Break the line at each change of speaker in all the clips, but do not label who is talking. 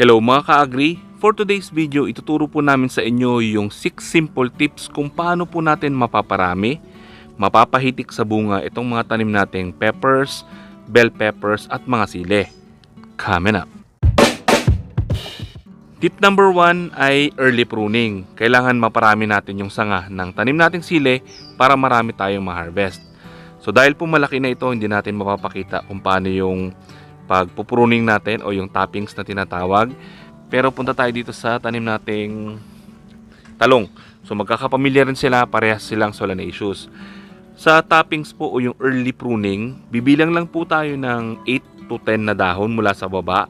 Hello mga ka-agri! For today's video, ituturo po namin sa inyo yung 6 simple tips kung paano po natin mapaparami, mapapahitik sa bunga itong mga tanim nating peppers, bell peppers at mga sile. Coming up! Tip number 1 ay early pruning. Kailangan maparami natin yung sanga ng tanim nating sile para marami tayong ma-harvest. So dahil po malaki na ito, hindi natin mapapakita kung paano yung pagpupruning natin o yung toppings na tinatawag. Pero punta tayo dito sa tanim nating talong. So magkakapamilya rin sila, parehas silang solanaceous. Sa toppings po o yung early pruning, bibilang lang po tayo ng 8 to 10 na dahon mula sa baba.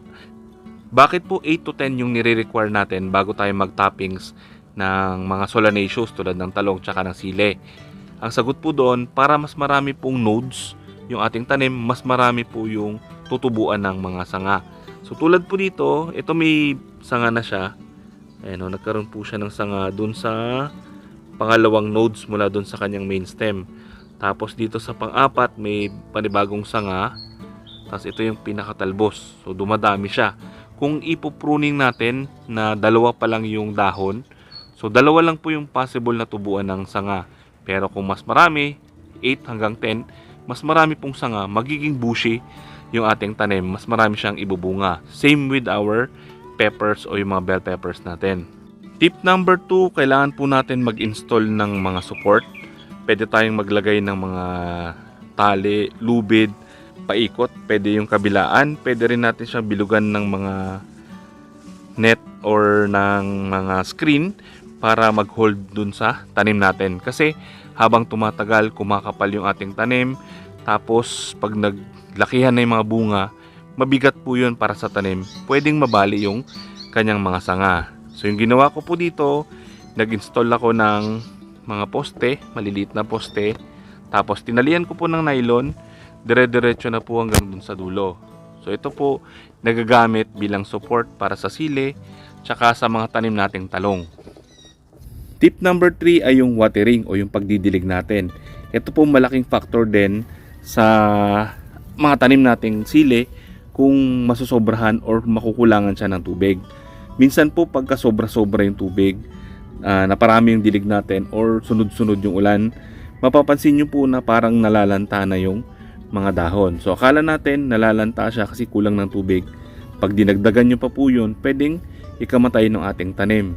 Bakit po 8 to 10 yung nire-require natin bago tayo mag-toppings ng mga solanaceous tulad ng talong tsaka ng sile? Ang sagot po doon, para mas marami pong nodes yung ating tanim, mas marami po yung tutubuan ng mga sanga. So tulad po dito, ito may sanga na siya. Ayan o, nagkaroon po siya ng sanga dun sa pangalawang nodes mula dun sa kanyang main stem. Tapos dito sa pang-apat, may panibagong sanga. Tapos ito yung pinakatalbos. So dumadami siya. Kung ipopruning natin na dalawa pa lang yung dahon, so dalawa lang po yung possible na tubuan ng sanga. Pero kung mas marami, 8 hanggang 10, mas marami pong sanga, magiging bushy yung ating tanim, mas marami siyang ibubunga. Same with our peppers o yung mga bell peppers natin. Tip number 2, kailangan po natin mag-install ng mga support. Pwede tayong maglagay ng mga tali, lubid, paikot. Pwede yung kabilaan. Pwede rin natin siyang bilugan ng mga net or ng mga screen para mag-hold dun sa tanim natin. Kasi habang tumatagal, kumakapal yung ating tanim. Tapos pag naglakihan na yung mga bunga, mabigat po yun para sa tanim. Pwedeng mabali yung kanyang mga sanga. So yung ginawa ko po dito, nag-install ako ng mga poste, maliliit na poste. Tapos tinalian ko po ng nylon, dire-diretso na po hanggang dun sa dulo. So ito po nagagamit bilang support para sa sili, tsaka sa mga tanim nating talong. Tip number 3 ay yung watering o yung pagdidilig natin. Ito po malaking factor din sa mga tanim nating sili kung masusobrahan or makukulangan siya ng tubig. Minsan po pagka sobra-sobra yung tubig, uh, naparami yung dilig natin or sunod-sunod yung ulan, mapapansin nyo po na parang nalalanta na yung mga dahon. So akala natin nalalanta siya kasi kulang ng tubig. Pag dinagdagan nyo pa po yun, pwedeng ikamatay ng ating tanim.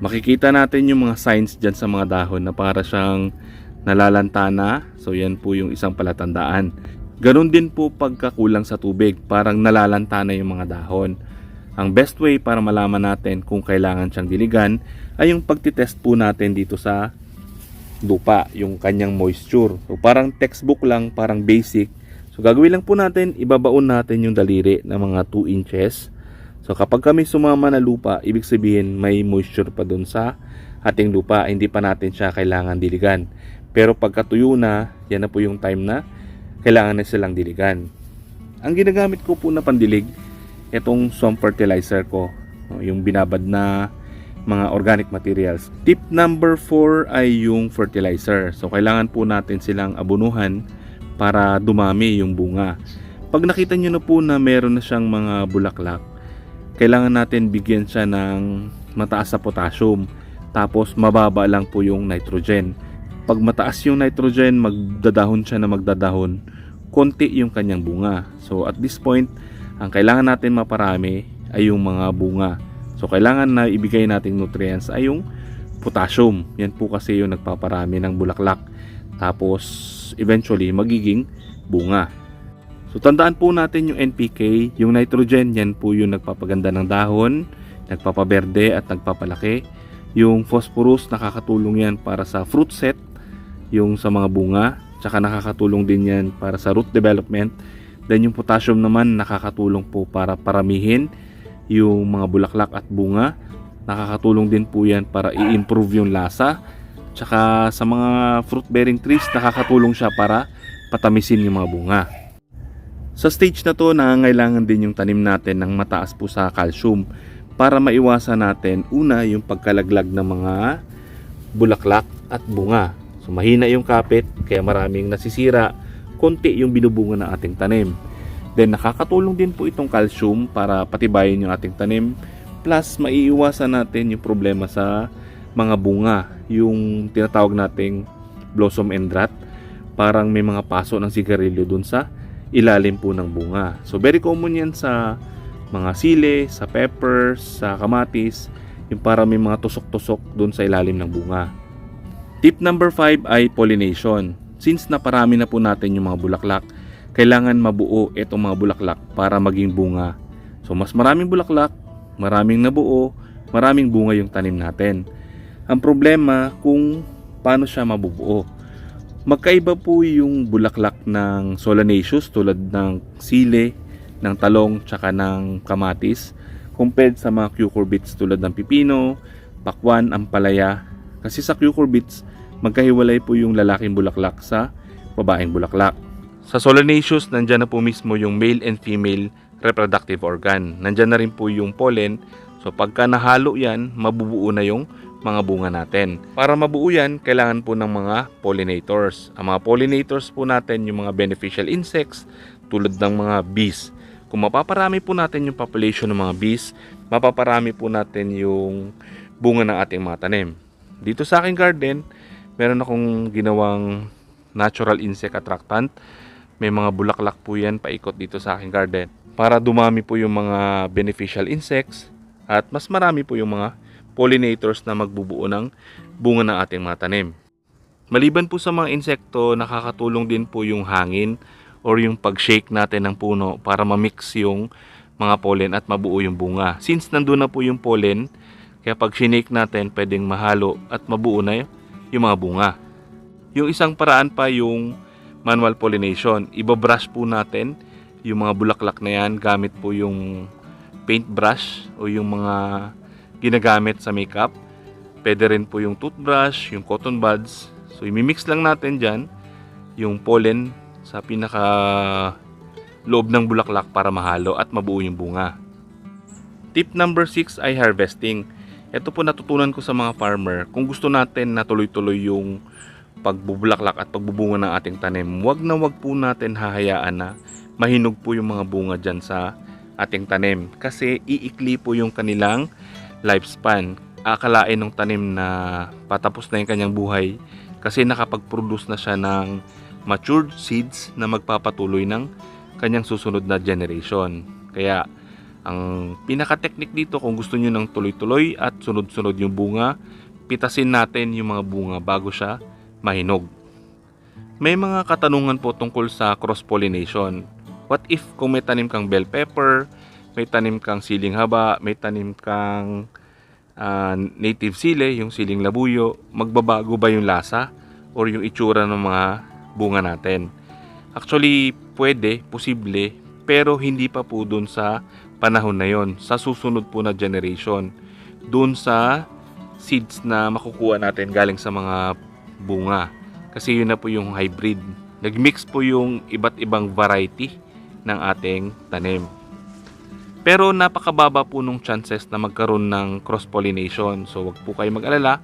Makikita natin yung mga signs dyan sa mga dahon na para siyang nalalanta na. So yan po yung isang palatandaan. Ganon din po pagkakulang sa tubig, parang nalalanta na yung mga dahon. Ang best way para malaman natin kung kailangan siyang diligan ay yung pagtitest po natin dito sa lupa, yung kanyang moisture. So parang textbook lang, parang basic. So gagawin lang po natin, ibabaon natin yung daliri na mga 2 inches. So kapag kami sumama na lupa, ibig sabihin may moisture pa dun sa ating lupa, hindi pa natin siya kailangan diligan. Pero pagkatuyo na, yan na po yung time na kailangan na silang diligan. Ang ginagamit ko po na pandilig, itong swamp fertilizer ko, yung binabad na mga organic materials. Tip number 4 ay yung fertilizer. So kailangan po natin silang abunuhan para dumami yung bunga. Pag nakita nyo na po na meron na siyang mga bulaklak, kailangan natin bigyan siya ng mataas sa potassium. Tapos mababa lang po yung nitrogen. Pag mataas yung nitrogen, magdadahon siya na magdadahon, konti yung kanyang bunga. So at this point, ang kailangan natin maparami ay yung mga bunga. So kailangan na ibigay nating nutrients ay yung potassium. Yan po kasi yung nagpaparami ng bulaklak. Tapos eventually magiging bunga. So tandaan po natin yung NPK, yung nitrogen, yan po yung nagpapaganda ng dahon, nagpapaberde at nagpapalaki. Yung phosphorus nakakatulong yan para sa fruit set, yung sa mga bunga, tsaka nakakatulong din yan para sa root development. Then yung potassium naman nakakatulong po para paramihin yung mga bulaklak at bunga. Nakakatulong din po yan para i-improve yung lasa. Tsaka sa mga fruit bearing trees, nakakatulong siya para patamisin yung mga bunga. Sa stage na to, nangangailangan din yung tanim natin ng mataas po sa calcium para maiwasan natin una yung pagkalaglag ng mga bulaklak at bunga. So mahina yung kapit kaya maraming nasisira, konti yung binubunga ng ating tanim. Then nakakatulong din po itong calcium para patibayin yung ating tanim. Plus maiiwasan natin yung problema sa mga bunga, yung tinatawag nating blossom end rot. Parang may mga paso ng sigarilyo dun sa ilalim po ng bunga. So very common yan sa mga sili, sa peppers, sa kamatis, yung para may mga tusok-tusok dun sa ilalim ng bunga. Tip number 5 ay pollination. Since naparami na po natin yung mga bulaklak, kailangan mabuo itong mga bulaklak para maging bunga. So mas maraming bulaklak, maraming nabuo, maraming bunga yung tanim natin. Ang problema kung paano siya mabubuo. Magkaiba po yung bulaklak ng solanaceous tulad ng sile, ng talong, tsaka ng kamatis compared sa mga cucurbits tulad ng pipino, pakwan, ampalaya. Kasi sa cucurbits, magkahiwalay po yung lalaking bulaklak sa babaeng bulaklak. Sa solanaceous, nandyan na po mismo yung male and female reproductive organ. Nandyan na rin po yung pollen. So pagka nahalo yan, mabubuo na yung mga bunga natin. Para mabuo yan, kailangan po ng mga pollinators. Ang mga pollinators po natin, yung mga beneficial insects, tulad ng mga bees. Kung mapaparami po natin yung population ng mga bees, mapaparami po natin yung bunga ng ating mga tanim. Dito sa aking garden, meron akong ginawang natural insect attractant. May mga bulaklak po yan paikot dito sa aking garden. Para dumami po yung mga beneficial insects at mas marami po yung mga pollinators na magbubuo ng bunga ng ating mga tanim. Maliban po sa mga insekto, nakakatulong din po yung hangin or yung pag-shake natin ng puno para ma-mix yung mga pollen at mabuo yung bunga. Since nandun na po yung pollen, kaya pag shinake natin, pwedeng mahalo at mabuo na yung mga bunga. Yung isang paraan pa yung manual pollination. Ibabrush po natin yung mga bulaklak na yan gamit po yung paintbrush o yung mga ginagamit sa makeup. Pwede rin po yung toothbrush, yung cotton buds. So, imimix lang natin dyan yung pollen sa pinaka loob ng bulaklak para mahalo at mabuo yung bunga. Tip number 6 ay harvesting. Ito po natutunan ko sa mga farmer. Kung gusto natin na tuloy-tuloy yung pagbubulaklak at pagbubunga ng ating tanim, wag na wag po natin hahayaan na mahinog po yung mga bunga dyan sa ating tanim. Kasi iikli po yung kanilang lifespan. Akalain ng tanim na patapos na yung kanyang buhay kasi nakapag-produce na siya ng matured seeds na magpapatuloy ng kanyang susunod na generation. Kaya ang pinaka-technique dito kung gusto niyo ng tuloy-tuloy at sunod-sunod yung bunga, pitasin natin yung mga bunga bago siya mahinog. May mga katanungan po tungkol sa cross-pollination. What if kung may tanim kang bell pepper, may tanim kang siling haba, may tanim kang ah, native sile, yung siling labuyo, magbabago ba yung lasa or yung itsura ng mga bunga natin? Actually, pwede, posible, pero hindi pa po dun sa panahon na yon sa susunod po na generation dun sa seeds na makukuha natin galing sa mga bunga. Kasi yun na po yung hybrid. Nagmix po yung iba't ibang variety ng ating tanim. Pero napakababa po nung chances na magkaroon ng cross pollination so wag po kayo mag-alala.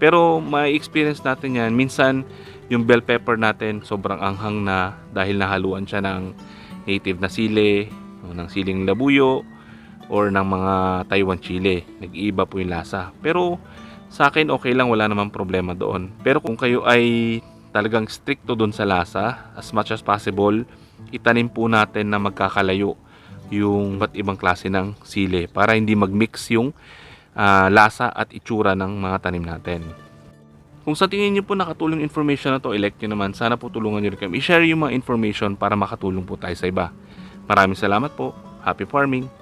Pero may experience natin yan. Minsan yung bell pepper natin sobrang anghang na dahil nahaluan siya ng native na sili o ng siling labuyo or ng mga Taiwan chili. Nag-iiba po yung lasa. Pero sa akin okay lang, wala namang problema doon. Pero kung kayo ay talagang stricto doon sa lasa, as much as possible, itanim po natin na magkakalayo yung ba't ibang klase ng sili para hindi magmix yung ah, lasa at itsura ng mga tanim natin. Kung sa tingin niyo po nakatulong information na to, elect nyo naman. Sana po tulungan nyo rin kami. I-share yung mga information para makatulong po tayo sa iba. Maraming salamat po. Happy farming!